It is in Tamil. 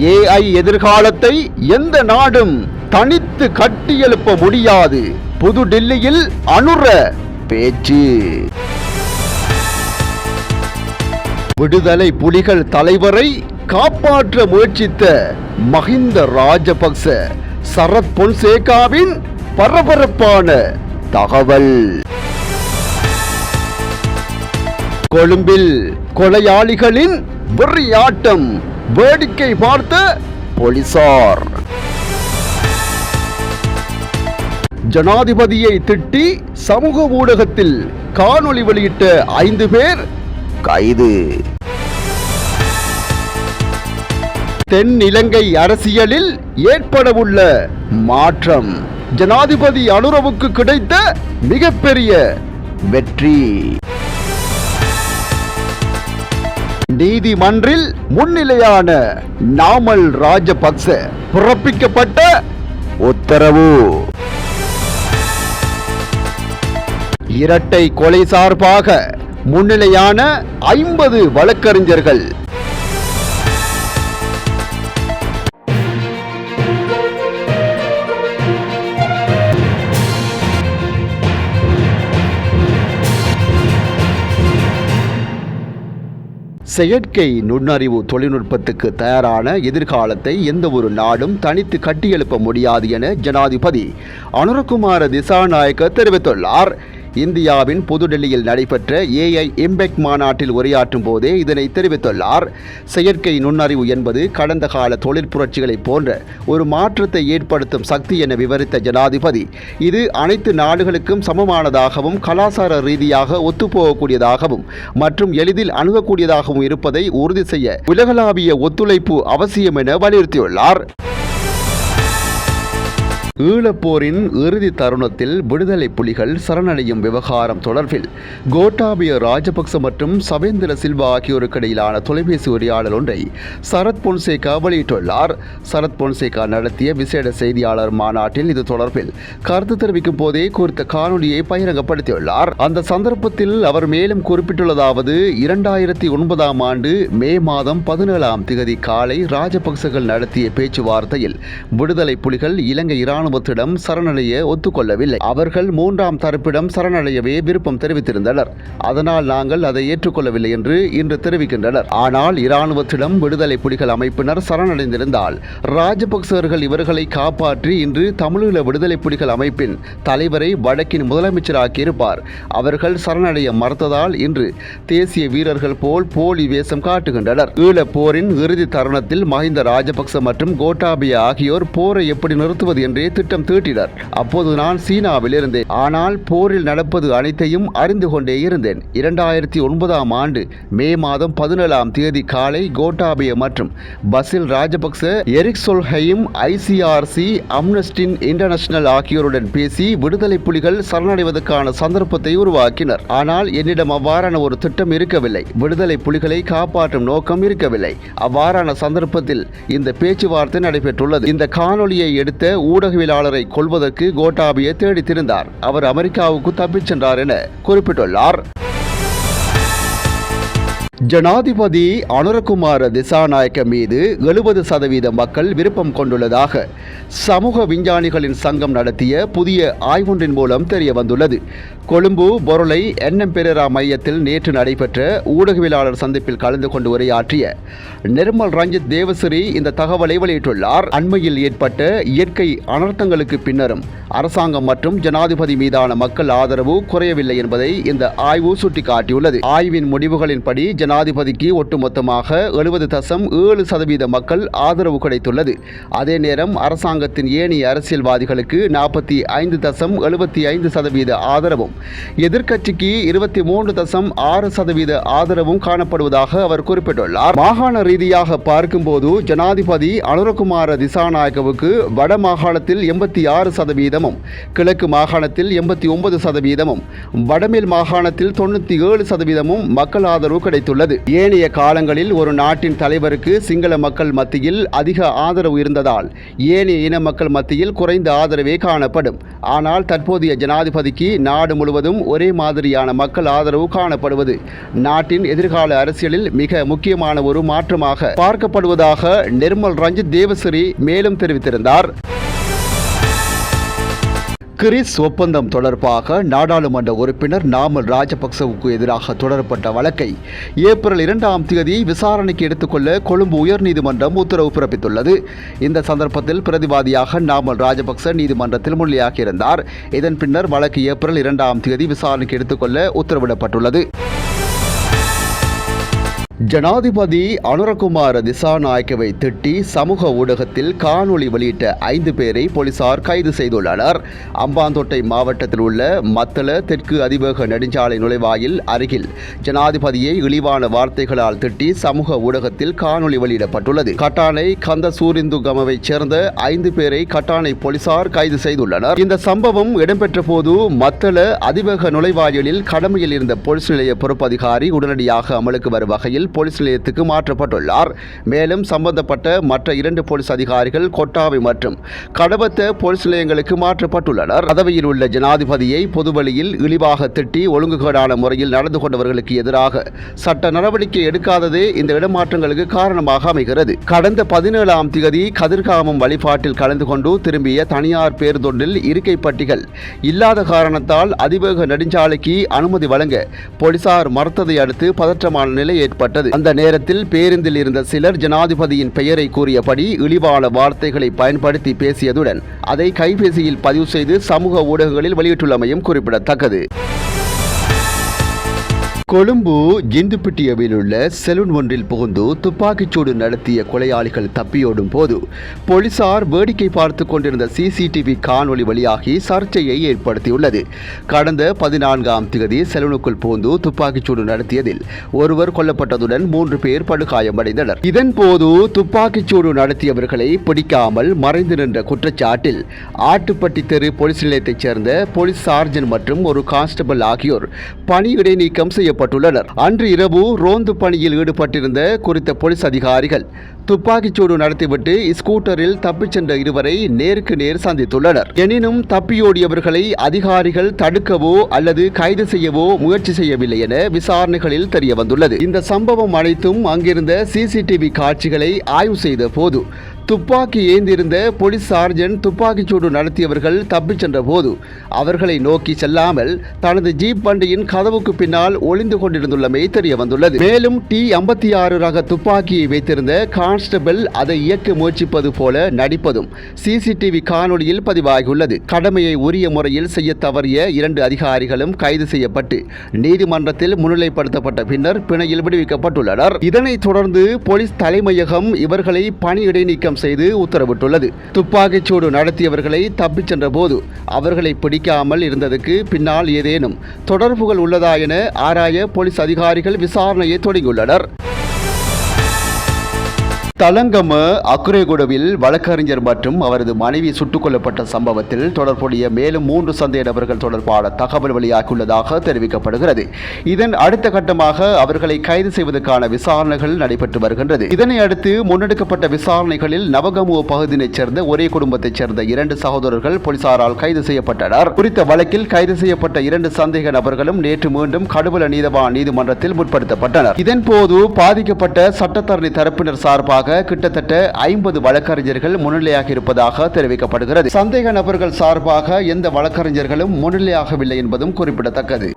ஏஐ எதிர்காலத்தை எந்த நாடும் தனித்து கட்டியெழுப்ப முடியாது. புதுடில்லியில் அனுர பேச்சு. விடுதலை புலிகள் தலைவரை காப்பாற்ற முயற்சித்த மஹிந்த ராஜபக்ச சரத் பொன்சேகாவின் பரபரப்பான தகவல். கொழும்பில் கொலையாளிகளின் வெறியாட்டம் வேடிக்கை பார்த்த போலீசார். ஜனாதிபதியை திட்டி சமூக ஊடகத்தில் காணொளி வெளியிட்ட ஐந்து பேர் கைது. தென் இலங்கை அரசியலில் ஏற்படவுள்ள மாற்றம். ஜனாதிபதி அனுரவுக்கு கிடைத்த மிகப்பெரிய வெற்றி. நீதிமன்றில் முன்னிலையான நாமல் ராஜபக்ச பிறப்பிக்கப்பட்ட உத்தரவு. இரட்டை கொலை சார்பாக முன்னிலையான ஐம்பது வழக்கறிஞர்கள் செயற்கை நுண்ணறிவு தொழில்நுட்பத்துக்கு தயாரான எதிர்காலத்தை எந்த ஒரு நாடும் தனித்து கட்டியெழுப்ப முடியாது என ஜனாதிபதி அனுரகுமார திசாநாயக்க தெரிவித்துள்ளார். இந்தியாவின் புதுடெல்லியில் நடைபெற்ற ஏஐ இம்பெக்ட் மாநாட்டில் உரையாற்றும் போதே இதனை தெரிவித்துள்ளார். செயற்கை நுண்ணறிவு என்பது கடந்த கால தொழில் புரட்சிகளைப் போன்ற ஒரு மாற்றத்தை ஏற்படுத்தும் சக்தி என விவரித்த ஜனாதிபதி. இது அனைத்து நாடுகளுக்கும் சமமானதாகவும் கலாச்சார ரீதியாக ஒத்துப்போகக்கூடியதாகவும் மற்றும் எளிதில் அணுகக்கூடியதாகவும் இருப்பதை உறுதி செய்ய உலகளாவிய ஒத்துழைப்பு அவசியம் என வலியுறுத்தியுள்ளார். ஈழப்போரின் இறுதி தருணத்தில் விடுதலை புலிகள் சரணடையும் விவகாரம் தொடர்பில் கோட்டாபிய ராஜபக்ச மற்றும் சவேந்திர சில்வா ஆகியோருக்கு இடையிலான தொலைபேசி உரையாடல் ஒன்றை சரத் பொன்சேகா வெளியிட்டுள்ளார். சரத் பொன்சேகா நடத்திய விசேட செய்தியாளர் மாநாட்டில் இது தொடர்பில் கருத்து தெரிவிக்கும் போதே குறித்த காணொலியை பகிரங்கப்படுத்தியுள்ளார். அந்த சந்தர்ப்பத்தில் அவர் மேலும் குறிப்பிட்டுள்ளதாவது இரண்டாயிரத்தி ஒன்பதாம் ஆண்டு மே மாதம் பதினேழாம் திகதி காலை ராஜபக்சகள் நடத்திய பேச்சுவார்த்தையில் விடுதலை புலிகள் இலங்கை இராணுவத்திடம் சரணடைய ஒத்துக்கொள்ளவில்லை. அவர்கள் மூன்றாம் தரப்பிடம் சரணடையவே விருப்பம் தெரிவித்திருந்தனர். அதனால் நாங்கள் அதை ஏற்றுக்கொள்ளவில்லை என்று இன்று தெரிவிக்கின்றனர். ஆனால் இராணுவத்திடம் விடுதலை புலிகள் அமைப்பினர் சரணடைந்திருந்தால் ராஜபக்சர்கள் இவர்களை காப்பாற்றி இன்று தமிழீழ விடுதலை புலிகள் அமைப்பின் தலைவரை வடக்கின் முதலமைச்சராக்கியிருப்பார். அவர்கள் சரணடைய மறுத்ததால் இன்று தேசிய வீரர்கள் போல் போலி வேஷம் காட்டுகின்றனர். ஈழப் போரின் இறுதி தருணத்தில் மஹிந்த ராஜபக்ச மற்றும் கோட்டாபிய ஆகியோர் போரை எப்படி நிறுத்துவது என்றே திட்டம் தீட்டினர். அப்போது நான் சீனாவில் இருந்தேன் ஆனால் போரில் நடப்பது அனைத்தையும் அறிந்து கொண்டே இருந்தேன். இரண்டாயிரத்தி ஒன்பதாம் ஆண்டு மே மாதம் பதினேழாம் தேதி காலை கோட்டாபிய மற்றும் பசில் ராஜபக்ச எரிக் சொல்ஹையும் ஐசிஆர்சி அம்னஸ்டின் இன்டர்நேஷனல் ஆகியோருடன் பேசி விடுதலை புலிகள் சரணடைவதற்கான சந்தர்ப்பத்தை உருவாக்கினர். ஆனால் என்னிடம் அவ்வாறான ஒரு திட்டம் இருக்கவில்லை. விடுதலை புலிகளை காப்பாற்றும் நோக்கம் இருக்கவில்லை. அவ்வாறான சந்தர்ப்பத்தில் இந்த பேச்சுவார்த்தை நடைபெற்றுள்ளது. இந்த காணொளியை எடுத்த தொழிலாளரை கொல்வதற்கு கோட்டாபியை தேடித்திருந்தார். அவர் அமெரிக்காவுக்கு தப்பிச் சென்றார் என குறிப்பிட்டுள்ளார். ஜனாதிபதி அனுரகுமார திசாநாயக்க மீது எழுபது சதவீத மக்கள் விருப்பம் கொண்டுள்ளதாக சமூக விஞ்ஞானிகளின் சங்கம் நடத்திய புதிய ஆய்வொன்றின் மூலம் தெரிய வந்துள்ளது கொழும்பு பொருளை என்எம் பெரேரா மையத்தில் நேற்று நடைபெற்ற ஊடகவியலாளர் சந்திப்பில் கலந்து கொண்டு உரையாற்றிய நிர்மல் ரஞ்சித் தேவசிறி இந்த தகவலை வெளியிட்டுள்ளார். அண்மையில் ஏற்பட்ட இயற்கை அனர்த்தங்களுக்கு பின்னரும் அரசாங்கம் மற்றும் ஜனாதிபதி மீதான மக்கள் ஆதரவு குறையவில்லை என்பதை இந்த ஆய்வு சுட்டிக்காட்டியுள்ளது. ஆய்வின் முடிவுகளின்படி ஜனாதிபதிக்கு ஒட்டுமொத்தமாக எழுபது தசம் ஏழு சதவீத மக்கள் ஆதரவு கிடைத்துள்ளது. அதே நேரம் அரசாங்கத்தின் ஏனைய அரசியல்வாதிகளுக்கு நாற்பத்தி ஐந்து தசம் எழுபத்தி ஐந்து சதவீத ஆதரவும் எதிர்க்கட்சிக்கு இருபத்தி மூன்று தசம் ஆறு சதவீத ஆதரவும் காணப்படுவதாக அவர் குறிப்பிட்டுள்ளார். மாகாண ரீதியாக பார்க்கும்போது ஜனாதிபதி அனுரகுமார திசாநாயக்கவுக்கு வட மாகாணத்தில் எண்பத்தி ஆறு சதவீதமும் கிழக்கு மாகாணத்தில் எண்பத்தி ஒன்பது சதவீதமும் வடமேல் மாகாணத்தில் தொண்ணூற்றி ஏழு சதவீதமும் மக்கள் ஆதரவு கிடைத்துள்ளது. தெரிவித்துள்ளது. ஏனைய காலங்களில் ஒரு நாட்டின் தலைவருக்கு சிங்கள மக்கள் மத்தியில் அதிக ஆதரவு இருந்ததால் ஏனைய இன மக்கள் மத்தியில் குறைந்த ஆதரவே காணப்படும். ஆனால் தற்போதைய ஜனாதிபதிக்கு நாடு முழுவதும் ஒரே மாதிரியான மக்கள் ஆதரவு காணப்படுவது நாட்டின் எதிர்கால அரசியலில் மிக முக்கியமான ஒரு மாற்றமாக பார்க்கப்படுவதாக நிர்மல் ரஞ்சித் தேவஸ்ரீ மேலும் தெரிவித்திருந்தார். கிரிஸ் ஒப்பந்தம் தொடர்பாக நாடாளுமன்ற உறுப்பினர் நாமல் ராஜபக்சவுக்கு எதிராக தொடரப்பட்ட வழக்கை ஏப்ரல் இரண்டாம் தேதி விசாரணைக்கு எடுத்துக்கொள்ள கொழும்பு உயர்நீதிமன்றம் உத்தரவு பிறப்பித்துள்ளது. இந்த சந்தர்ப்பத்தில் பிரதிவாதியாக நாமல் ராஜபக்ச நீதிமன்றத்தில் முன்னிலையாகியிருந்தார். இதன் பின்னர் வழக்கு ஏப்ரல் இரண்டாம் தேதி விசாரணைக்கு எடுத்துக்கொள்ள உத்தரவிடப்பட்டுள்ளது. ஜனாதிபதி அனுரகுமார திசாநாயக்கவை திட்டி சமூக ஊடகத்தில் காணொளி வெளியிட்ட ஐந்து பேரை போலீசார் கைது செய்துள்ளனர். அம்பாந்தோட்டை மாவட்டத்தில் உள்ள மத்தள தெற்கு அதிவேக நெடுஞ்சாலை நுழைவாயில் அருகில் ஜனாதிபதியை இழிவான வார்த்தைகளால் திட்டி சமூக ஊடகத்தில் காணொளி வெளியிடப்பட்டுள்ளது. கட்டானை கந்த சூரிந்து கமவைச் சேர்ந்த ஐந்து பேரை கட்டானை போலீசார் கைது செய்துள்ளனர். இந்த சம்பவம் இடம்பெற்ற போது மத்தள அதிவேக நுழைவாயிலில் கடமையில் இருந்த போலீஸ் நிலைய பொறுப்பதிகாரி உடனடியாக அமலுக்கு வரும் வகையில் போலீஸ் நிலையத்துக்கு மாற்றப்பட்டுள்ளார். மேலும் சம்பந்தப்பட்ட மற்ற இரண்டு போலீஸ் அதிகாரிகள் கொட்டாவை மற்றும் கடபத்த போலீஸ் நிலையங்களுக்கு மாற்றப்பட்டுள்ளனர். பதவியில் உள்ள ஜனாதிபதியை பொதுவழியில் இழிவாக திட்டி ஒழுங்குகேடான முறையில் நடந்து கொண்டவர்களுக்கு எதிராக சட்ட நடவடிக்கை எடுக்காததே இந்த இடமாற்றங்களுக்கு காரணமாக அமைகிறது. கடந்த பதினேழாம் தேதி கதிர்காமம் வழிபாட்டில் கலந்து கொண்டு திரும்பிய தனியார் பேருந்தொன்றில் இருக்கை பட்டிகள் இல்லாத காரணத்தால் அதிவேக நெடுஞ்சாலைக்கு அனுமதி வழங்க போலீசார் மறுத்ததை அடுத்து பதற்றமான நிலை ஏற்பட்டது. அந்த நேரத்தில் பேருந்தில் இருந்த சிலர் ஜனாதிபதியின் பெயரை கூறியபடி இழிவான வார்த்தைகளை பயன்படுத்தி பேசியதுடன் அதை கைபேசியில் பதிவு செய்து சமூக ஊடகங்களில் வெளியிட்டுள்ளமையும் குறிப்பிடத்தக்கது. கொழும்பு ஜிந்துப்பிட்டியவில் உள்ள செலூன் ஒன்றில் புகுந்து துப்பாக்கிச்சூடு நடத்திய கொலையாளிகள் தப்பியோடும் போது போலீசார் வேடிக்கை பார்த்து கொண்டிருந்த சிசிடிவி காணொலி வழியாகி சர்ச்சையை ஏற்படுத்தியுள்ளது. கடந்த பதினான்காம் தேதி செலூனுக்குள் புகுந்து துப்பாக்கிச்சூடு நடத்தியதில் ஒருவர் கொல்லப்பட்டதுடன் மூன்று பேர் படுகாயமடைந்தனர். இதன்போது துப்பாக்கிச்சூடு நடத்தியவர்களை பிடிக்காமல் மறைந்து நின்ற குற்றச்சாட்டில் ஆட்டுப்பட்டி தெரு போலீஸ் நிலையத்தைச் சேர்ந்த போலீஸ் சார்ஜன் மற்றும் ஒரு கான்ஸ்டபிள் ஆகியோர் பணி இடைநீக்கம் ஈடுபட்டுள்ளனர். அன்று இரவு ரோந்து பணியில் ஈடுபட்டிருந்த குறித்த போலீஸ் அதிகாரிகள் துப்பாக்கிச்சூடு நடத்திவிட்டு ஸ்கூட்டரில் தப்பிச் சென்ற இருவரை நேருக்கு நேர் சந்தித்துள்ளனர். எனினும் தப்பியோடியவர்களை அதிகாரிகள் தடுக்கவோ அல்லது கைது செய்யவோ முயற்சி செய்யவில்லை என விசாரணைகளில் தெரிய வந்துள்ளது இந்த சம்பவம் அனைத்தும் அங்கிருந்த சிசிடிவி காட்சிகளை ஆய்வு செய்த போது துப்பாக்கி ஏந்திருந்த போலீஸ் சார்ஜன் துப்பாக்கிச்சூடு நடத்தியவர்கள் தப்பிச் சென்றபோது அவர்களை நோக்கி செல்லாமல் தனது ஜீப் வண்டியின் கதவுக்கு பின்னால் ஒளிந்து கொண்டிருந்துள்ளமை தெரிய வந்துள்ளது மேலும் டி ஐம்பத்தி ஆறு ரக துப்பாக்கியை வைத்திருந்த கான்ஸ்டபிள் அதை இயக்க முயற்சிப்பது போல நடிப்பதும் சிசிடிவி காணொளியில் பதிவாகியுள்ளது. கடமையை உரிய முறையில் செய்ய தவறிய இரண்டு அதிகாரிகளும் கைது செய்யப்பட்டு நீதிமன்றத்தில் முன்னிலைப்படுத்தப்பட்ட பின்னர் பிணையில் விடுவிக்கப்பட்டுள்ளனர். இதனைத் தொடர்ந்து போலீஸ் தலைமையகம் இவர்களை பணி இடைநீக்கம் செய்து உத்தரவிட்டுள்ளது. துப்பாக்கிச்சூடு நடத்தியவர்களை தப்பிச் சென்ற போது அவர்களை பிடிக்காமல் இருந்ததுக்கு பின்னால் ஏதேனும் தொடர்புகள் உள்ளதா என ஆராய போலீஸ் அதிகாரிகள் விசாரணையை தொடங்கியுள்ளனர். தலங்கம அக்குரேகுடவில் வழக்கறிஞர் மற்றும் அவரது மனைவி சுட்டுக் கொல்லப்பட்ட சம்பவத்தில் தொடர்புடைய மேலும் மூன்று சந்தேக நபர்கள் தொடர்பான தகவல் வெளியாகியுள்ளதாக தெரிவிக்கப்படுகிறது. இதன் அடுத்த கட்டமாக அவர்களை கைது செய்வதற்கான விசாரணைகள் நடைபெற்று வருகின்றது. இதனை அடுத்து முன்னெடுக்கப்பட்ட விசாரணைகளில் நவகமுவ பகுதியைச் சேர்ந்த ஒரே குடும்பத்தைச் சேர்ந்த இரண்டு சகோதரர்கள் போலீசாரால் கைது செய்யப்பட்டனர். குறித்த வழக்கில் கைது செய்யப்பட்ட இரண்டு சந்தேக நபர்களும் நேற்று மீண்டும் கடுவல நீதவான் நீதிமன்றத்தில் முற்படுத்தப்பட்டனர். இதன்போது பாதிக்கப்பட்ட சட்டத்தரணி தரப்பினர் சார்பாக கிட்டத்தட்ட ஐம்பது வழக்கறிஞர்கள் முன்னிலையாக இருப்பதாக தெரிவிக்கப்படுகிறது. சந்தேக நபர்கள் சார்பாக எந்த வழக்கறிஞர்களும் முன்னிலையாகவில்லை என்பதும் குறிப்பிடத்தக்கது.